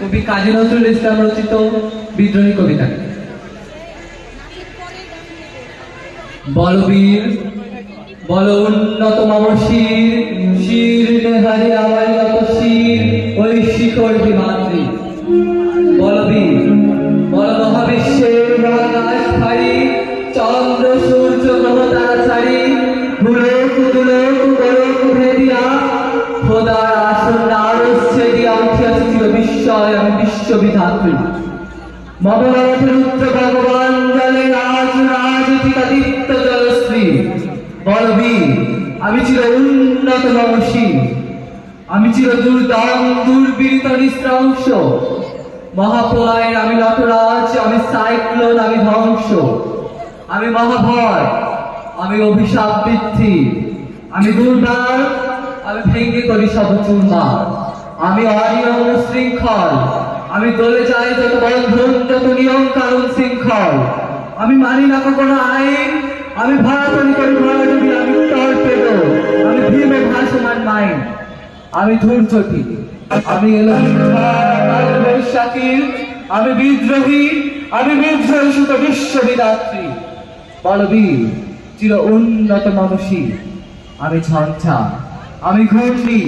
কবি কাজী নজরুল ইসলাম রচিত বিদ্রোহী কবিতা। বলবীর, বল উন্নত মম শির নেহারি আমার যত শির ওই শিখর মাতৃ বলবীর, বল মহাবিশ্বের আমি বিশ্ববিধাত্রী। মমনাথ রুদ্র ভগবান জলে রাজ রাজতিকাদিত্য জলশ্রী বলবীর আমি চির উন্নত নমসী আমি চির দুর্দম, দুর্বীরিত নিঃস্রংস মহাপ্রলয়ের আমি নটরাজ, আমি সাইক্লোন, আমি ধ্বংস। আমি মহাভয়, আমি অভিশাপ বৃদ্ধি। আমি দুর্বার, আমি ভেঙে করি সব চুরমার। আমি অনিয়ম শৃঙ্খল। আমি দলে যাই যত বন্ধন যত নিয়ম কানুন শৃঙ্খল। আমি মানি না কোনো আইন। আমি ভাড়াতনি করি আমি টর্পেডো আমি ভীমে ভাসমান মাইন। আমি ধূর্যটি আমি এলো আমি বিদ্রোহী। আমি বিদ্রোহী সুত বিশ্ববিদাত্রী। বলবীর, চির উন্নত মানসী। আমি ঝঞ্ঝা। আমি ঘূর্ণি।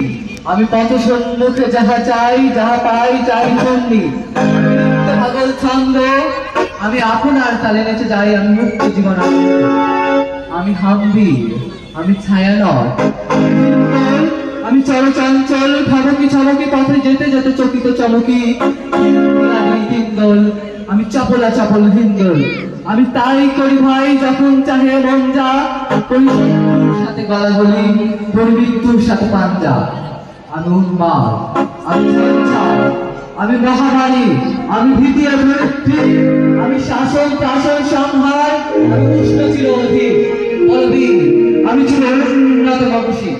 আমি পথ সম্মুখে যাহা চাই, যাহা পাই চাই ঘূর্ণি পাগল ছন্দ, আমি আপনার তালে নেচে যাই, আমি মুক্ত জীবন আমি হাম্বি আমি ছায়ানট আমি চলচঞ্চল ভাবকি ছবকি, পথে যেতে যেতে চকিত চমকি। আমি হিন্দল, আমি চপলা চপল হিন্দল। আমি তাই করি ভাই, যখন চাহে মন যা সাথে গলাগলি করি মৃত্যুর সাথে পাঞ্জা। আমি উন্মাদ আমি আমি মহামারী, আমি ভীতি অভিবৃদ্ধি আমি শাসন শাসন সংহার আমি উষ্ণ ছিল বলবি আমি ছিল উন্নত মনসী